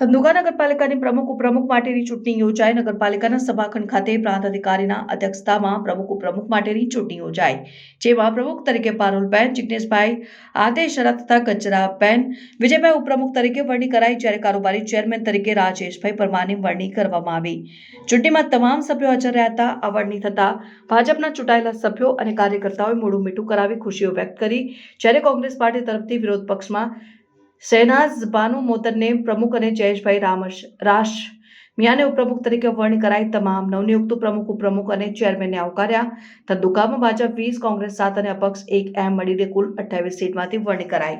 ધંધુકા નગરપાલિકાની પ્રમુખ ઉપપ્રમુખ માટેની ચૂંટણી યોજાઈ નગરપાલિકાના સભાખંડ ખાતે પ્રાંત અધિકારીના અધ્યક્ષતામાં પ્રમુખ ઉપપ્રમુખ માટેની ચૂંટણી યોજાઈ જેમાં પ્રમુખ તરીકે પારુલબેન જિજ્ઞેશભાઈ આદેશરા તથા ગજરાબેન વિજયભાઈ ઉપપ્રમુખ તરીકે વરણી કરાઈ, જ્યારે કારોબારી ચેરમેન તરીકે રાજેશભાઈ પરમારની વરણી કરવામાં આવી. ચૂંટણીમાં તમામ સભ્યો હાજર રહ્યા હતા. આ વરણી થતા ભાજપના ચૂંટાયેલા સભ્યો અને કાર્યકર્તાઓએ મોઢું મીઠું કરાવી ખુશીઓ વ્યક્ત કરી. જ્યારે કોંગ્રેસ પાર્ટી તરફથી વિરોધ પક્ષમાં શહેનાઝ બાનુ મોતરને પ્રમુખ અને જયેશભાઈ રામશ, રાશ મિયાને ઉપપ્રમુખ તરીકે વર્ણ કરાઈ તમામ નવનિયુક્ત પ્રમુખ, ઉપપ્રમુખ અને ચેરમેનને આવકાર્યા. તદુકામાં ભાજપ વીસ, કોંગ્રેસ સાત અને અપક્ષ એક એમ મળીને કુલ અઠ્યાવીસ સીટમાંથી વર્ણ કરાઈ.